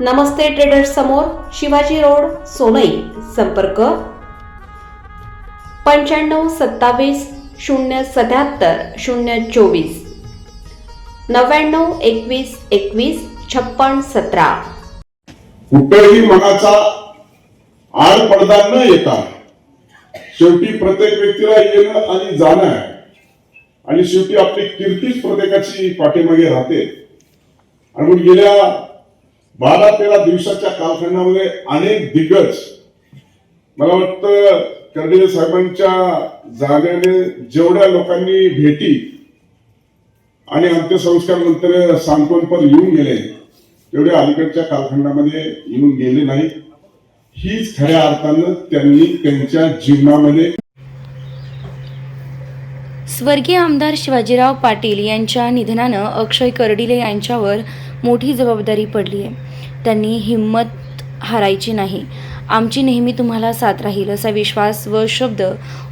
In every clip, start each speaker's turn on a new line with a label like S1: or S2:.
S1: नमस्ते traders समोर Shivaji road Sonai संपर्क. पंच्याण्णव सत्तावीस शून्य सत्याहत्तर शून्य चोवीस. नव्याण्णव एकवीस एकवीस छप्पन सतरा.
S2: कुठेही मनाचा आड पडदा न येता शेवटी प्रत्येक व्यक्तीला येणं आणि जाणं आहे. आणि शेवटी आपली कीर्तीच प्रत्येकाची पाठीमागे राहते. आणि गेल्या बारा तेरा दिवसाच्या कालखंडामध्ये अनेक दिग्गज मला वाटतं कर्डिले साहेबांच्या जाण्याने जेवढ्या लोकांनी भेटी आणि अंत्यसंस्कार नंतर सांत्वनपर येऊन गेले तेवढ्या अलीकडच्या कालखंडामध्ये येऊन गेले नाही हीच खऱ्या अर्थानं त्यांनी त्यांच्या जीवनामध्ये
S3: स्वर्गीय आमदार शिवाजीराव पाटील यांच्या निधनानं अक्षय कर्डिले यांच्यावर मोठी जबाबदारी पडली आहे. त्यांनी हिंमत हारायची नाही. आमची नेहमी तुम्हाला साथ राहील असा विश्वास व शब्द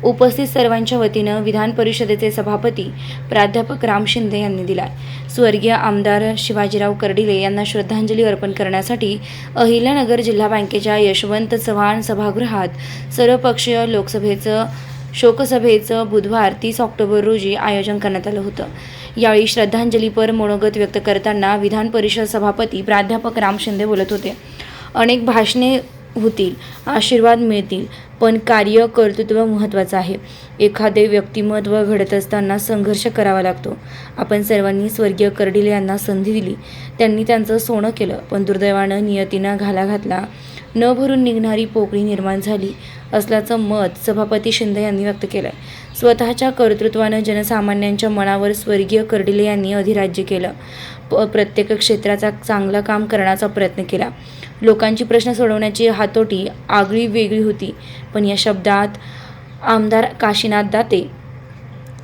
S3: उपस्थित सर्वांच्या वतीनं विधान परिषदेचे सभापती प्राध्यापक राम शिंदे यांनी दिला स्वर्गीय आमदार शिवाजीराव कर्डिले यांना श्रद्धांजली अर्पण करण्यासाठी अहिल्यानगर जिल्हा बँकेच्या यशवंत चव्हाण सभागृहात सर्वपक्षीय लोकसभेचं शोकसभेचं बुधवार तीस ऑक्टोबर रोजी आयोजन करण्यात आलं होतं. यावेळी श्रद्धांजलीपर मनोगत व्यक्त करताना विधान परिषद सभापती प्राध्यापक राम शिंदे बोलत होते. अनेक भाषणे होतील आशीर्वाद मिळतील पण कार्य कर्तृत्व महत्त्वाचं आहे. एखादे व्यक्तिमत्व घडत असताना संघर्ष करावा लागतो. आपण सर्वांनी स्वर्गीय कर्डिले यांना संधी दिली. त्यांनी त्यांचं सोनं केलं पण दुर्दैवानं नियतीनं घाला घातला. न भरून निघणारी पोकळी निर्माण झाली असल्याचं मत सभापती शिंदे यांनी व्यक्त केलं आहे स्वतःच्या कर्तृत्वानं जनसामान्यांच्या मनावर स्वर्गीय कर्डिले यांनी अधिराज्य केलं. प प्रत्येक क्षेत्राचा चांगलं काम करण्याचा प्रयत्न केला. लोकांची प्रश्न सोडवण्याची हातोटी आगळी वेगळी होती. पण या शब्दात आमदार काशीनाथ दाते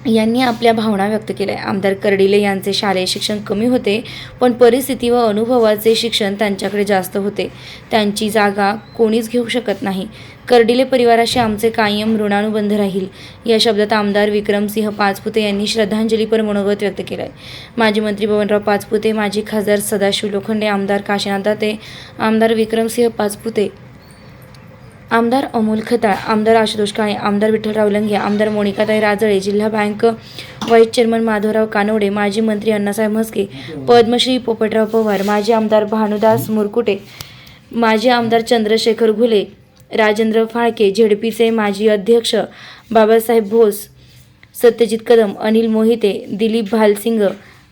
S3: यांनी आपल्या भावना व्यक्त केल्या. आमदार कर्डिले यांचे शालेय शिक्षण कमी होते पण परिस्थिती व अनुभवाचे शिक्षण त्यांच्याकडे जास्त होते. त्यांची जागा कोणीच घेऊ शकत नाही. कर्डिले परिवाराशी आमचे कायम ऋणानुबंध राहील या शब्दात आमदार विक्रमसिंह पाचपुते यांनी श्रद्धांजलीपर मनोगत व्यक्त केलं आहे माजी मंत्री बबनराव पाचपुते माजी खासदार सदाशिव लोखंडे आमदार काशीनाथ दाते आमदार विक्रमसिंह पाचपुते आमदार अमोल खताळ आमदार आशुतोष काळे आमदार विठ्ठलराव लंगे आमदार मोनिकाताई राजळे जिल्हा bank vice chairman Madhavrao Kanode माजी मंत्री अण्णासाहेब म्हस्के पद्मश्री पोपटराव पवार माजी आमदार भानुदास मुरकुटे माजी आमदार चंद्रशेखर घुले राजेंद्र फाळके झेडपीचे माजी अध्यक्ष बाबासाहेब भोस सत्यजित कदम अनिल मोहिते दिलीप भालसिंग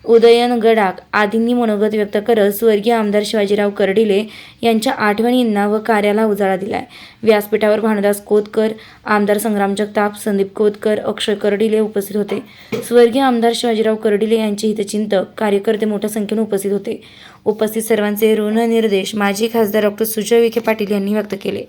S3: उदयन गडाख आदींनी मनोगत व्यक्त करत स्वर्गीय आमदार शिवाजीराव कर्डिले यांच्या आठवणींना व कार्याला उजाळा दिलाय. व्यासपीठावर भानुदास कोतकर आमदार संग्राम जगताप संदीप कोतकर अक्षय कर्डिले उपस्थित होते. स्वर्गीय आमदार शिवाजीराव कर्डिले यांचे हितचिंतक कार्यकर्ते मोठ्या संख्येने उपस्थित होते. उपस्थित सर्वांचे ऋणनिर्देश माजी खासदार डॉक्टर सुजय विखे पाटील यांनी व्यक्त केले.